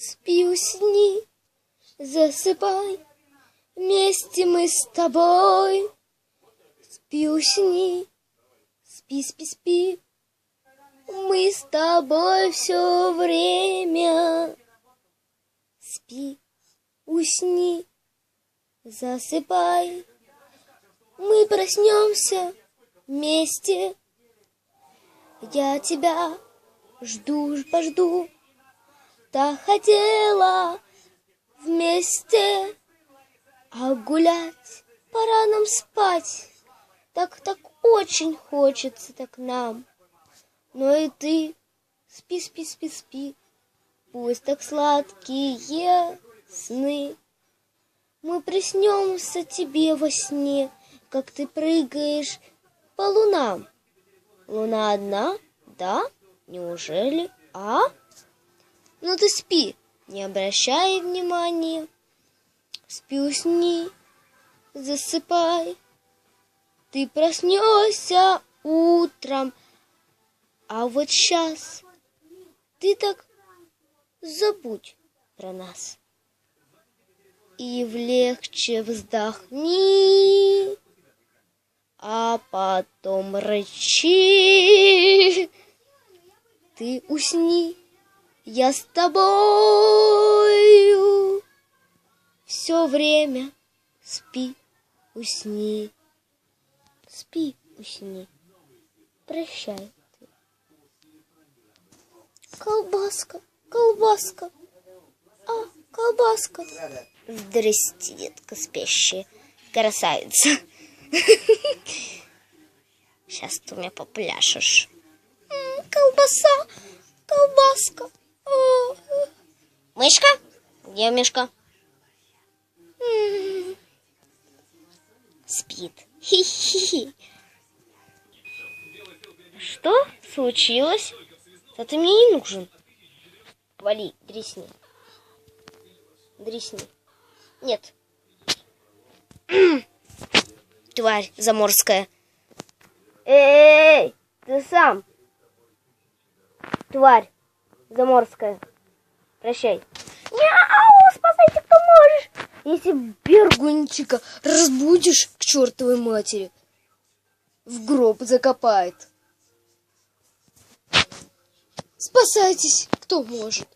Спи, усни, засыпай, вместе мы с тобой. Спи, усни, спи, спи, спи, мы с тобой все время. Спи, усни, засыпай, мы проснемся вместе. Я тебя жду, пожду, так хотела вместе, а гулять пора нам спать. Так, так очень хочется так нам. Но и ты спи, спи, спи, спи, пусть так сладкие сны. Мы приснемся тебе во сне, как ты прыгаешь по лунам. Луна одна, да? Неужели? А? Ну ты спи, не обращай внимания. Спи, усни, засыпай. Ты проснешься утром, а вот сейчас ты так забудь про нас. И влегче вздохни, а потом рычи. Ты усни, я с тобою. Все время спи, усни. Спи, усни. Прощай. Колбаска, колбаска. А, колбаска. Здрасте, детка спящая. Красавица. Сейчас ты у меня попляшешь. Колбаса, колбаска. Мышка? Где мышка? Спит. Хи-хи-хи. Что случилось? Да ты мне не нужен. Вали, дресни. Дресни. Нет. Тварь заморская. Эй, ты сам. Тварь заморская. Прощай. Мяу, спасайте, кто можешь. Если Бергунчика разбудишь к чертовой матери, в гроб закопает. Спасайтесь, кто может.